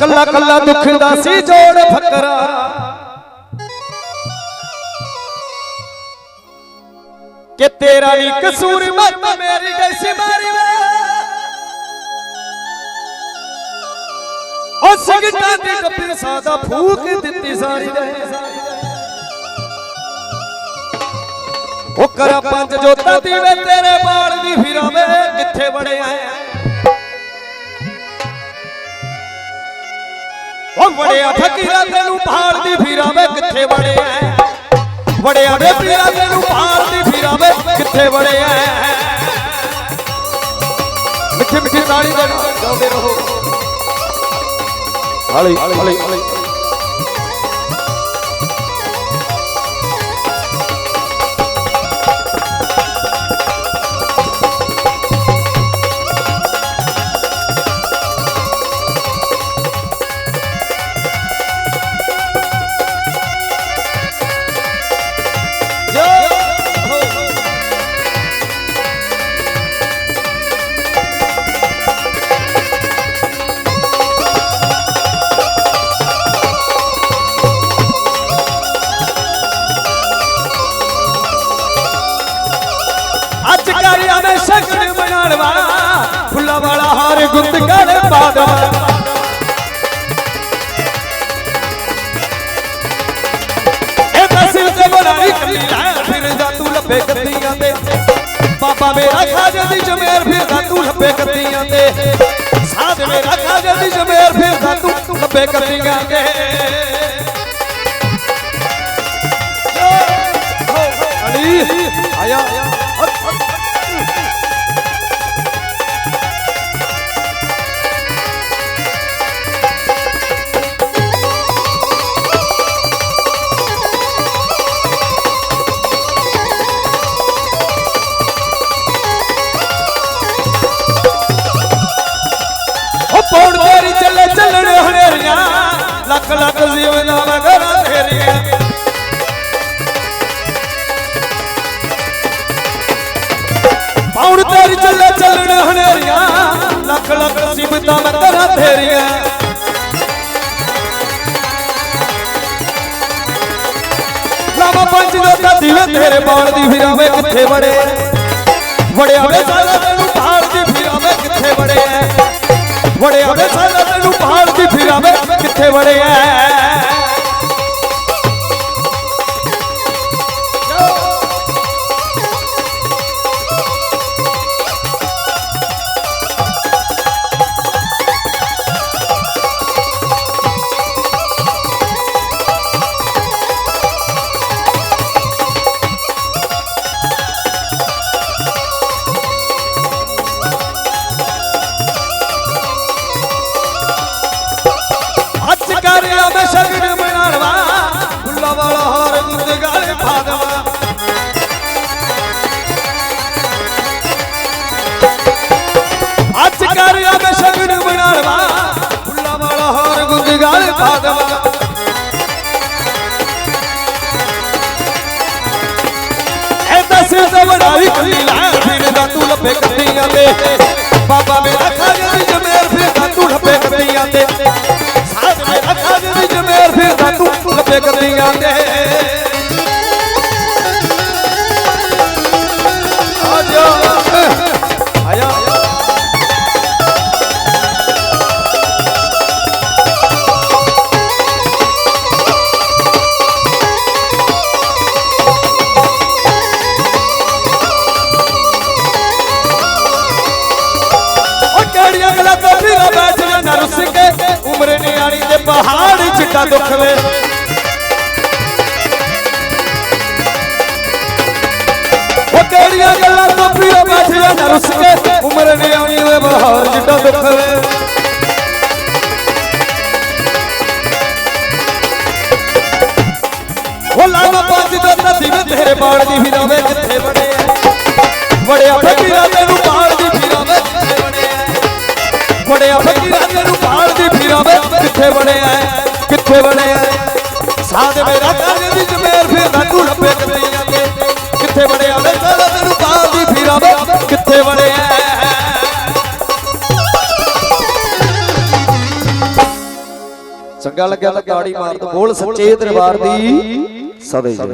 ਕੱਲਾ ਕੱਲਾ ਦੁੱਖ ਦਾ ਸੀ ਜੋੜ ਫਕਰਾ। ਕਿ ਤੇਰਾ ਨਹੀਂ ਕਸੂਰ ਮਤ ਮੇਰੀ ਜੈਸੀ ਮਾਰੀ ਉਹ ਸਿਗਟਾਂ ਦੀ ਡੱਬੀ ਸਾਦਾ ਫੂਕ ਦਿੱਤੀ ਸਾਰੀ ਦੇ। ਉਹ ਕਰਾ ਪੰਜ ਜੋਤਾਂ ਦੀ ਤੇਰੇ ਬਾਲ ਦੀ ਫਿਰਾਵੇ, ਕਿੱਥੇ ਵੜਿਆ ਵੜਿਆ ਫਕੀਰਾ ਤੈਨੂੰ ਭਾਲ ਦੀ ਫਿਰਾਵੇ ਕਿੱਥੇ ਵੜਿਆ? ਵੜਿਆ ਵੇ ਪੀਰਾ ਤੈਨੂੰ ਭਾਲ ਦੀ ਫਿਰਾਵੇ ਕਿੱਥੇ ਵੜਿਆ? ਮਿੱਠੀ ਮਿੱਠੀ ਤਾੜੀ ਦੇ। ਗਾਉਂਦੇ ਰਹੋ ਹਾਲੇ ਹਾਲੇ। ਤਸਵੀਰ ਤੇ ਬਣਾਈ ਕੱਲੀ ਲੈ ਫਿਰਦਾ ਤੂੰ ਲੱਭੇ ਗੱਦੀਆਂ ਤੇ। ਬਾਬਾ ਮੇਰਾ ਖਾਜੇ ਦੀ ਜਮੇਰ ਫਿਰਦਾ ਤੂੰ ਲੱਭੇ ਗੱਦੀਆਂ ਤੇ। ਸਾਧ ਮੇਰਾ ਖਾਜੇ ਦੀ ਜਮੇਰ ਫਿਰਦਾ ਤੂੰ ਲੱਭੇ ਗੱਦੀਆਂ ਤੇ। ਅਲੀ, ਆਇਆ। ਲੱਖ ਲੱਖ ਜੀਵਨਾ ਮਗਰਾਂ ਤੇਰੀਆਂ ਪੌੜ ਤੇਰੀ ਚੱਲੇ ਚੱਲਣ ਹਨੇਰੀਆਂ, ਲੱਖ ਲੱਖ ਜੀਵਨਾ ਮਗਰਾਂ ਤੇਰੀਆਂ ਲਾਵਾ ਪੰਜ ਲੋਕਾਂ ਦਿਵੇ ਤੇਰੇ ਬਾਲ ਦੀ ਫਿਰਾਵੇ ਕਿੱਥੇ ਵੜੇ। ਵੜਿਆ ਵੇ ਸਾਲਾ ਗੁੰਦ ਗਾਲੇ ਪਾ ਦੇਵਾ ਇਹ ਦਸੇ ਤੇ ਬਣਾਈ ਕੱਲੀ ਲੈ ਫਿਰਦਾ ਤੂੰ ਲੱਭੇ ਕੱਟੀਆਂ ਤੇ। ਰੁੱਸ ਕੇ ਉਮਰ ਨਿਆਣੀ ਦੇ ਪਹਾੜ ਚਿੱਟਾ ਦੁੱਖ ਵੇ। ਉਹ ਕਿਹੜੀਆਂ ਗੱਲਾਂ ਤੋਂ ਫਿਰਾ ਬੈਠ ਜਾਣਾ ਰੁੱਸ ਕੇ ਉਮਰ ਨਿਆਣੀ ਦੇ ਪਹਾੜ ਚਿੱਟਾ ਦੁੱਖ ਵੇ। ਉਹ ਲਾਵਾ ਪੰਜ ਦਾ ਨਦੀ ਵੇ ਤੇਰੇ ਬਾੜ ਦੀ ਫਿਰਾਵੇ ਕਿੱਥੇ ਵੜਿਆ ਵੜਿਆ ਫਕੀਰਾ ਕਿੱਥੇ ਬਣਿਆ ਕਿੱਥੇ ਵੜਿਆ ਸਾਧ ਮੇਰਾ ਕਾਜ ਦੀ ਜਮੇਰ ਫਿਰਦਾ ਤੂੰ ਲੱਭੇ ਕੱਤੀਆਂ ਤੇ ਕਿੱਥੇ ਵੜਿਆ? ਵੇ ਸਾਲਾ ਤੈਨੂੰ ਬਾੜ ਦੀ ਫਿਰਾਵੇ ਕਿੱਥੇ ਵੜਿਆ ਚੰਗਾ ਲੱਗਿਆ ਤਾਂ ਤਾੜੀ ਮਾਰ ਦੋ ਬੋਲ ਸੱਚੇ ਦਰਬਾਰ ਦੀ ਸਦੇ ਜੈ।